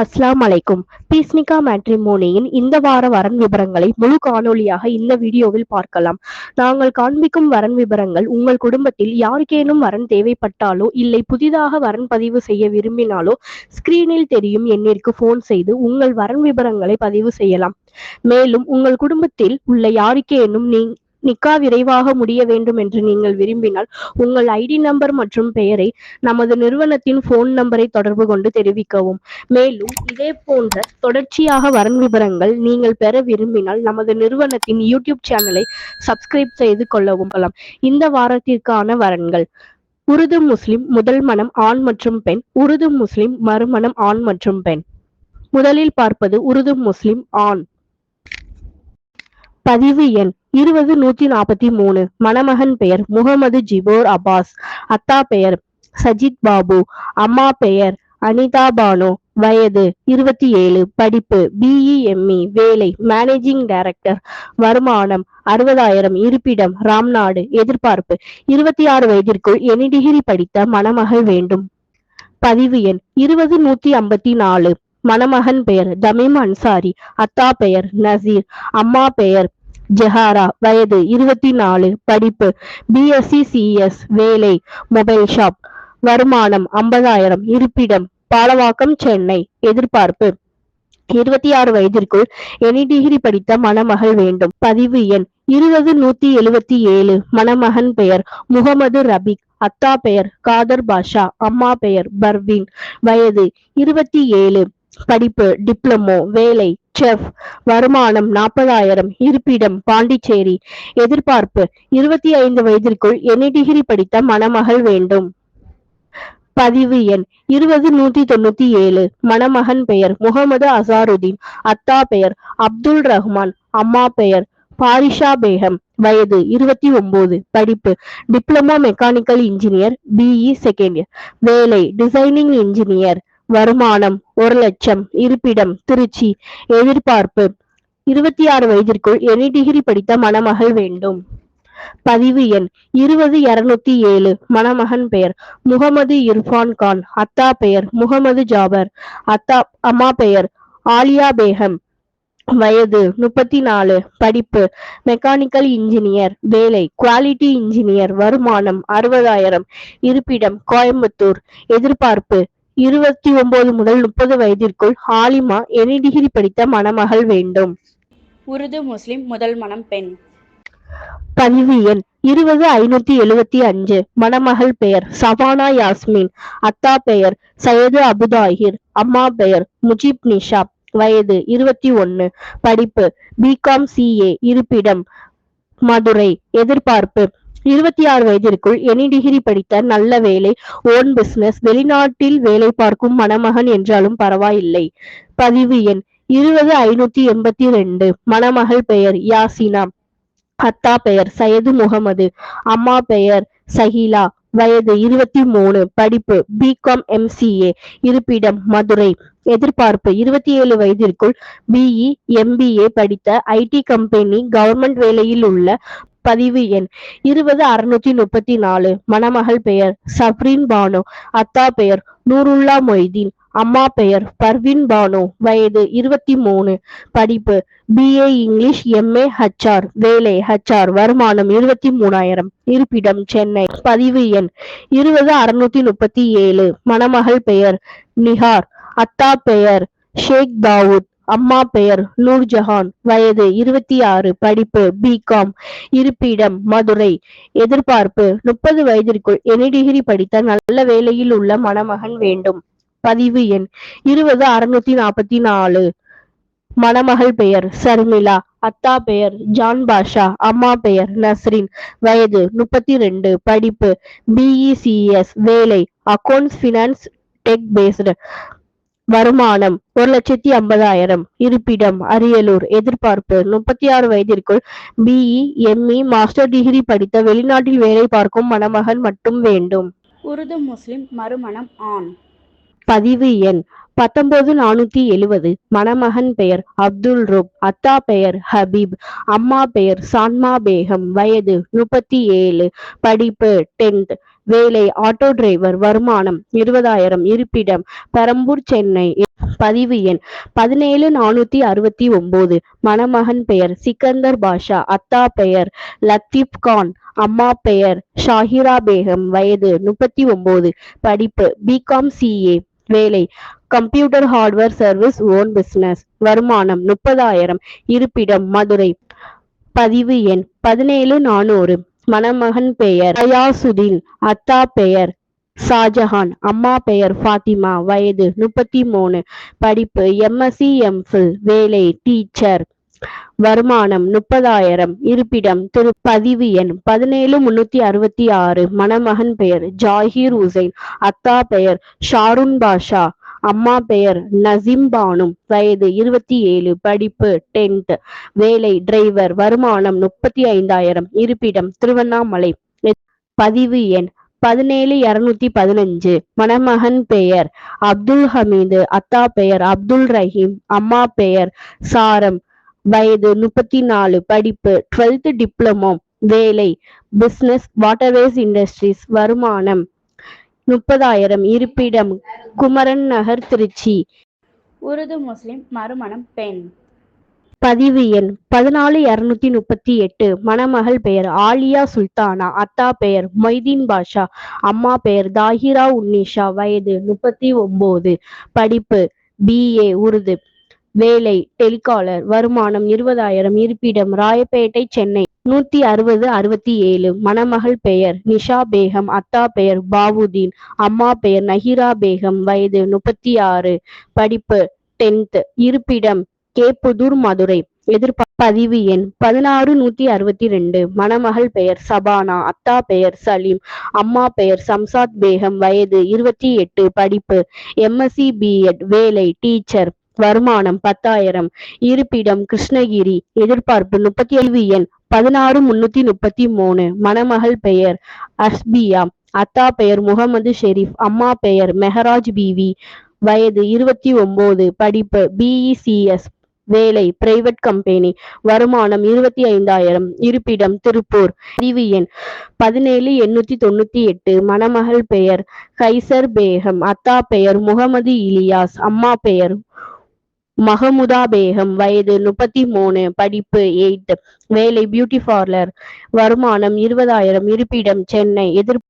அஸ்லாம் அலைக்கும். பீஸ்னிகா மேட்ரிமோனியின் இந்த வார வரன் விவரங்களை முழு காணொளியாக இந்த வீடியோவில் பார்க்கலாம். நாங்கள் காண்பிக்கும் வரன் விவரங்கள் உங்கள் குடும்பத்தில் யாருக்கேனும் வரன் தேவைப்பட்டாலோ இல்லை புதிதாக வரன் பதிவு செய்ய விரும்பினாலோ ஸ்கிரீனில் தெரியும் எண்ணிற்கு போன் செய்து உங்கள் வரன் விவரங்களை பதிவு செய்யலாம். மேலும் உங்கள் குடும்பத்தில் உள்ள யாருக்கேனும் நீ நிக்கா விரைவாக முடிய வேண்டும் என்று நீங்கள் விரும்பினால் உங்கள் ஐடி நம்பர் மற்றும் பெயரை நமது நிறுவனத்தின் போன் நம்பரை தொடர்பு கொண்டு தெரிவிக்கவும். மேலும் இதே போன்ற தொடர்ச்சியாக வரன் விவரங்கள் நீங்கள் பெற விரும்பினால் நமது நிறுவனத்தின் யூடியூப் சேனலை சப்ஸ்கிரைப் செய்து கொள்ளவும் கொள்ளலாம் இந்த வாரத்திற்கான வரன்கள். உருது முஸ்லிம் முதல் மனம் ஆண் மற்றும் பெண் உருது முஸ்லிம் மறுமணம் ஆண் மற்றும் பெண். முதலில் பார்ப்பது உருது முஸ்லிம் ஆண். பதிவு எண் இருபது நூத்தி நாற்பத்தி மூணு. மணமகன் பெயர் முகமது ஜிபோர் அப்பாஸ். அத்தா பெயர் சஜித் பாபு. அம்மா பெயர் அனிதா பானு. வயது இருபத்தி ஏழு. படிப்பு பிஇஎம்இ வேலை மேனேஜிங் டைரக்டர் வருமானம் அறுபதாயிரம். இருப்பிடம் ராம்நாடு. எதிர்பார்ப்பு இருபத்தி ஆறு வயதிற்குள் எனி டிகிரி படித்த மணமகள் வேண்டும். பதிவு எண் இருபது நூத்தி ஐம்பத்தி நாலு. மணமகன் பெயர் தமீம் அன்சாரி. அத்தா பெயர் நசீர். அம்மா பெயர் ஜெஹாரா வயது இருபத்தி நாலு படிப்பு B S C C S வேலை மொபைல் ஷாப் வருமானம் ஐம்பதாயிரம் இருப்பிடம் பாலவாக்கம் சென்னை எதிர்பார்ப்பு. இருபத்தி ஆறு வயதிற்குள் எனி டிகிரி படித்த மணமகள் வேண்டும். பதிவு எண் இருபது நூத்தி எழுவத்தி ஏழு மணமகன் பெயர் முகமது ரபிக் அத்தா பெயர் காதர் பாஷா அம்மா பெயர் பர்வீன். வயது இருபத்தி ஏழு படிப்பு டிப்ளமோ வேலை செஃப் வருமானம் நாற்பதாயிரம் இருப்பிடம் பாண்டிச்சேரி. எதிர்பார்ப்பு இருபத்தி ஐந்து வயதிற்குள் எண்ணெய் டிகிரி படித்த மணமகள் வேண்டும். பதிவு எண் இருபது நூத்தி தொண்ணூத்தி ஏழு. மணமகன் பெயர் முகமது அசாருதீன். அத்தா பெயர் அப்துல் ரஹ்மான். அம்மா பெயர் பாரிஷா பேகம். வயது இருபத்தி ஒன்பது படிப்பு diploma mechanical engineer BE second year. வேலை டிசைனிங் இன்ஜினியர். வருமானம் ஒரு லட்சம். இருப்பிடம் திருச்சி. எதிர்பார்ப்பு. இருபத்தி ஆறு வயதிற்குள் எனி டிகிரி படித்த மணமகள் வேண்டும். பதிவு எண் இருபது இருநூத்தி ஏழு. மணமகன் பெயர் முகமது இர்ஃபான் கான். அத்தா பெயர் முகமது ஜாபர். அத்தா அம்மா பெயர் ஆலியா பேகம். வயது முப்பத்தி நாலு படிப்பு மெக்கானிக்கல் இன்ஜினியர் வேலை குவாலிட்டி இன்ஜினியர் வருமானம் அறுபதாயிரம். இருப்பிடம் கோயம்புத்தூர். எதிர்பார்ப்பு. இருபத்தி ஒன்பது முதல் முப்பது வயதிற்குள் ஆலிமா எனி டிகிரி படித்த மணமகள் வேண்டும். உருது முஸ்லிம் முதல் மனம் பெண். பதிவு எண் இருபது ஐநூத்தி எழுவத்தி அஞ்சு. மணமகள் பெயர் சவானா யாஸ்மின். அத்தா பெயர் சையது அபுதாஹிர் அம்மா பெயர் முஜிப் நிஷாப். வயது இருபத்தி ஒன்னு. படிப்பு பிகாம் சிஏ இருப்பிடம். மதுரை. எதிர்பார்ப்பு இருபத்தி ஆறு வயதிற்குள் எனி டிகிரி படித்த நல்ல வேலை ஓன் பிசினஸ் வெளிநாட்டில் வேலை பார்க்கும் மணமகன் என்றாலும் பரவாயில்லை. பதிவு எண் இருபது ஐநூத்தி எண்பத்தி ரெண்டு. மணமகள் பெயர் யாசினா. அத்தா பெயர் சையது முகமது. அம்மா பெயர் சஹிலா. வயது இருபத்தி மூணு. படிப்பு பிகாம் எம்சிஏ இருப்பிடம் மதுரை. எதிர்பார்ப்பு இருபத்தி ஏழு வயதிற்குள் பிஇ எம்பிஏ படித்த ஐடி கம்பெனி கவர்மெண்ட் வேலையில் உள்ள பதிவு எண் இருபது அறுநூத்தி முப்பத்தி நாலு. மணமகள் பெயர் சப்ரின் பானு. அத்தா பெயர் நூருல்லா மொய்தீன். அம்மா பெயர் பர்வின் பானு. வயது இருபத்தி மூணு. படிப்பு பிஏ இங்கிலீஷ் எம்ஏ ஹச்ஆர் வேலை ஹச்ஆர் வருமானம் இருபத்தி மூணாயிரம். இருப்பிடம் சென்னை. பதிவு எண் இருபது அறுநூத்தி முப்பத்தி ஏழு. மணமகள் பெயர் நிஹார். அத்தா பெயர் ஷேக் தாவூத். அம்மா பெயர் நூர்ஜஹான். வயது இருபத்தி ஆறு படிப்பு பிகாம் இருப்பிடம் மதுரை. எதிர்பார்ப்பு முப்பது வயதிற்குள் எனி டிகிரி படித்த நல்ல வேலையில் உள்ள மணமகன் வேண்டும். பதிவு எண் இருபது அறுநூத்தி நாற்பத்தி நாலு. மணமகள் பெயர் சர்மிளா. அத்தா பெயர் ஜான் பாஷா. அம்மா பெயர் நஸ்ரின். வயது முப்பத்தி ரெண்டு படிப்பு பிஇசிஎஸ் வேலை அக்கௌண்ட்ஸ் பினான்ஸ் டெக் பேஸ்டு. வருமானம் ஒரு லட்சத்தி ஐம்பதாயிரம். இருப்பிடம் அரியலூர் எதிர்பார்ப்பு முப்பத்தி ஆறு வயதிற்குள் பிஇ எம்இ மாஸ்டர் டிகிரி படித்த வெளிநாட்டில் வேலை பார்க்கும் மணமகன் மட்டும் வேண்டும். உருது முஸ்லிம் மறுமணம் ஆண். பதிவு எண் பத்தொன்பது நானூத்தி எழுவது. மணமகன் பெயர் அப்துல் ரூப் அத்தா பெயர் ஹபீப் அம்மா பெயர் சான்மா பேகம் வயது முப்பத்தி ஏழு. படிப்பு டென்த் வேலை ஆட்டோ டிரைவர் வருமானம் இருபதாயிரம் இருப்பிடம் பெரம்பூர் சென்னை. பதிவு எண் பதினேழு நானூத்தி அறுபத்தி ஒன்பது மணமகன் பெயர் சிக்கந்தர் பாஷா. அத்தா பெயர் லத்தீப் கான். அம்மா பெயர் ஷாஹிரா பேகம். வயது முப்பத்தி ஒன்பது படிப்பு பிகாம் சிஏ வேலை computer hardware service own business வருமானம் முப்பதாயிரம். இருப்பிடம் மதுரை. பதிவு எண் பதினேழு நானூறு. மணமகன் பெயர் அயாசுதீன் அத்தா பெயர் ஷாஜஹான் அம்மா பெயர் ஃபாத்திமா வயது முப்பத்தி மூணு படிப்பு எம்எஸ்சி எம்ஃபில் வேலை டீச்சர். வருமானம் முப்பதாயிரம். இருப்பிடம் திரு பதிவு எண் பதினேழு முன்னூத்தி அறுபத்தி ஆறு. மணமகன் பெயர் ஜாகிர் உசைன் அத்தா பெயர் ஷாருன் பாஷா. அம்மா பெயர் நசிம் பானு வயது இருபத்தி ஏழு படிப்பு டென்த் வேலை டிரைவர் வருமானம் முப்பத்தி ஐந்தாயிரம் இருப்பிடம் திருவண்ணாமலை. பதிவு எண் பதினேழு இருநூத்தி பதினஞ்சு மணமகன் பெயர் அப்துல் ஹமீது அத்தா பெயர் அப்துல் ரஹீம் அம்மா பெயர் சாரம் வயது முப்பத்தி நாலு படிப்பு டுவெல்த் டிப்ளமோ வேலை பிசினஸ் வாட்டர்வேஸ் இண்டஸ்ட்ரீஸ் வருமானம் முப்பதாயிரம் இருப்பிடம். குமரன் நகர் திருச்சி. உருது முஸ்லிம் மறுமணம் பெண். பதிவு எண் பதினாலு இருநூத்தி முப்பத்தி எட்டு. மணமகள் பெயர் ஆலியா சுல்தானா. அத்தா பெயர் மொய்தீன் பாஷா. அம்மா பெயர் தாஹிரா உன்னிஷா. வயது முப்பத்தி ஒன்பது படிப்பு பிஏ உருது. வேலை டெலிகாலர் வருமானம் இருபதாயிரம் இருப்பிடம் ராயப்பேட்டை சென்னை. நூத்தி அறுபது அறுபத்தி ஏழு. மணமகள் பெயர் நிஷா பேகம் அத்தா பெயர் பாபுதீன். அம்மா பெயர் நஹிரா பேகம் வயது முப்பத்தி ஆறு. படிப்பு டென்த். இருப்பிடம் கேப்புதூர் மதுரை. எதிர்ப்ப பதிவு எண் பதினாறு நூத்தி அறுபத்தி ரெண்டு. மணமகள் பெயர் சபானா. அத்தா பெயர் சலீம். அம்மா பெயர் சம்சாத் பேகம் வயது இருபத்தி எட்டு. படிப்பு எம்எஸ்சி பிஎட் வேலை டீச்சர். வருமானம் பத்தாயிரம். இருப்பிடம் கிருஷ்ணகிரி. எதிர்பார்ப்பு முப்பத்தி ஏழு எண் பதினாறு முன்னூத்தி முப்பத்தி மூணு. மணமகள் பெயர் அஸ்பியா. அத்தா பெயர் முகமது ஷெரீப். அம்மா பெயர் மெஹராஜ் பிவி. வயது இருபத்தி ஒன்பது படிப்பு பிஇசிஎஸ் வேலை பிரைவேட் கம்பெனி வருமானம் இருபத்தி ஐந்தாயிரம். இருப்பிடம் திருப்பூர். பதிவு எண் பதினேழு எண்ணூத்தி தொண்ணூத்தி எட்டு. மணமகள் பெயர் கைசர் பேகம். அத்தா பெயர் முகமது இலியாஸ். அம்மா பெயர் மஹமுதா பேகம் வயது முப்பத்தி மூணு படிப்பு எயிட் வேலை பியூட்டி பார்லர் வருமானம் இருபதாயிரம். இருப்பிடம் சென்னை. எதிர்ப்பு